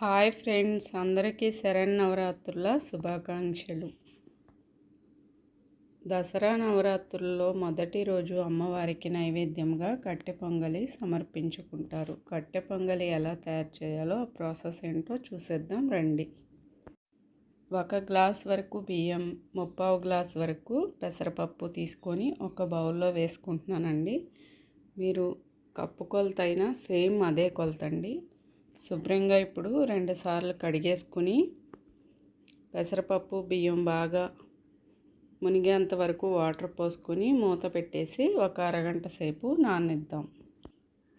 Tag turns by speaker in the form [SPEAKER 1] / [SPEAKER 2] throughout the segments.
[SPEAKER 1] Hi friends అందరికీ శరన్నవరాత్రుల శుభాకాంక్షలు. దసరా నవరాత్రుల్లో మొదటి రోజు అమ్మవారికి నైవేద్యంగా కట్టె పొంగలి సమర్పించుకుంటారు. కట్టె పొంగలి ఎలా తయారు చేయాలో ఆ ప్రాసెస్ ఏంటో చూసేద్దాం రండి. ఒక గ్లాస్ వరకు బియ్యం ముప్పావు గ్లాస్ వరకు పెసరపప్పు తీసుకొని ఒక బౌల్లో వేసుకుంటున్నానండి. మీరు కప్పు కొలత అయినా సేమ్ అదే కొలతండి. శుభ్రంగా ఇప్పుడు రెండుసార్లు కడిగేసుకుని పెసరపప్పు బియ్యం బాగా మునిగేంత వరకు వాటర్ పోసుకొని మూత పెట్టేసి ఒక అరగంట సేపు నానిద్దాం.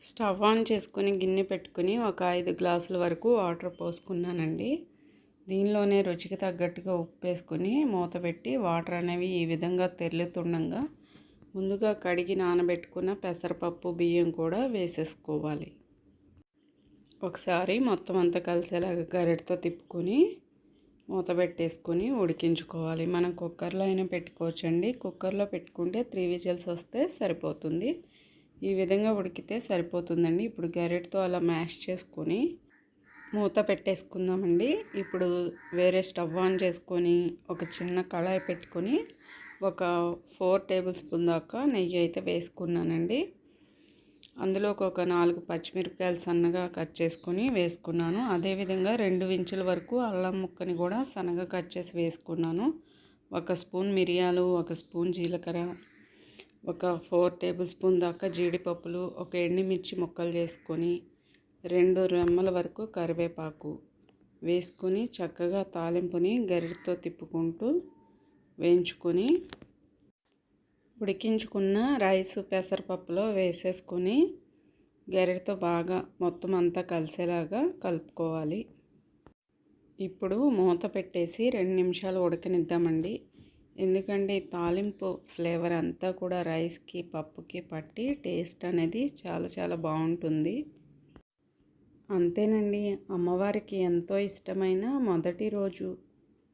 [SPEAKER 1] స్టవ్ ఆన్ చేసుకుని గిన్నె పెట్టుకుని ఒక ఐదు గ్లాసుల వరకు వాటర్ పోసుకున్నానండి. దీనిలోనే రుచికి తగ్గట్టుగా ఉప్పు వేసుకుని మూత పెట్టి వాటర్ అనేవి ఈ విధంగా తెల్లుతుండగా ముందుగా కడిగి నానబెట్టుకున్న పెసరపప్పు బియ్యం కూడా వేసేసుకోవాలి. ఒకసారి మొత్తం అంతా కలిసేలాగా గరిటతో తిప్పుకొని మూత పెట్టేసుకొని ఉడికించుకోవాలి. మనం కుక్కర్లో అయినా పెట్టుకోవచ్చండి. కుక్కర్లో పెట్టుకుంటే త్రీ విజిల్స్ వస్తే సరిపోతుంది. ఈ విధంగా ఉడికితే సరిపోతుందండి. ఇప్పుడు గరిటతో అలా మ్యాష్ చేసుకొని మూత పెట్టేసుకుందామండి. ఇప్పుడు వేరే స్టవ్ ఆన్ చేసుకొని ఒక చిన్న కళాయి పెట్టుకొని ఒక ఫోర్ టేబుల్ స్పూన్ దాకా నెయ్యి అయితే వేసుకున్నానండి. అందులో ఒక నాలుగు పచ్చిమిరపకాయలు సన్నగా కట్ చేసుకొని వేసుకున్నాను. అదేవిధంగా రెండు ఇంచుల వరకు అల్లం ముక్కని కూడా సన్నగా కట్ చేసి వేసుకున్నాను. ఒక స్పూన్ మిరియాలు ఒక స్పూన్ జీలకర్ర ఒక ఫోర్ టేబుల్ స్పూన్ దాకా జీడిపప్పులు ఒక ఎండుమిర్చి ముక్కలు చేసుకొని రెండు రెమ్మల వరకు కరివేపాకు వేసుకొని చక్కగా తాలింపుని గరిటతో తిప్పుకుంటూ వేయించుకొని ఉడికించుకున్న రైస్ పెసరపప్పులో వేసేసుకొని గరిటతో బాగా మొత్తం అంతా కలిసేలాగా కలుపుకోవాలి. ఇప్పుడు మూత పెట్టేసి రెండు నిమిషాలు ఉడకనిద్దామండి. ఎందుకంటే తాలింపు ఫ్లేవర్ అంతా కూడా రైస్కి పప్పుకి పట్టి టేస్ట్ అనేది చాలా చాలా బాగుంటుంది. అంతేనండి. అమ్మవారికి ఎంతో ఇష్టమైన మొదటి రోజు.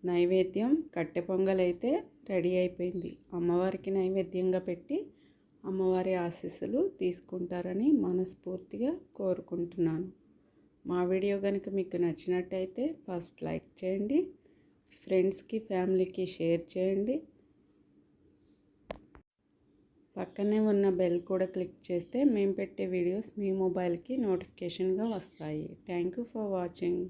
[SPEAKER 1] నైవేద్యం కట్టె పొంగలైతే రెడీ అయిపోయింది. అమ్మవారికి నైవేద్యంగా పెట్టి అమ్మవారి ఆశీస్సులు తీసుకుంటారని మనస్ఫూర్తిగా కోరుకుంటున్నాను. మా వీడియో కనుక మీకు నచ్చినట్టయితే ఫస్ట్ లైక్ చేయండి ఫ్రెండ్స్కి ఫ్యామిలీకి షేర్ చేయండి. పక్కనే ఉన్న బెల్ కూడా క్లిక్ చేస్తే మేము పెట్టే వీడియోస్ మీ మొబైల్కి నోటిఫికేషన్గా వస్తాయి. Thank you for watching.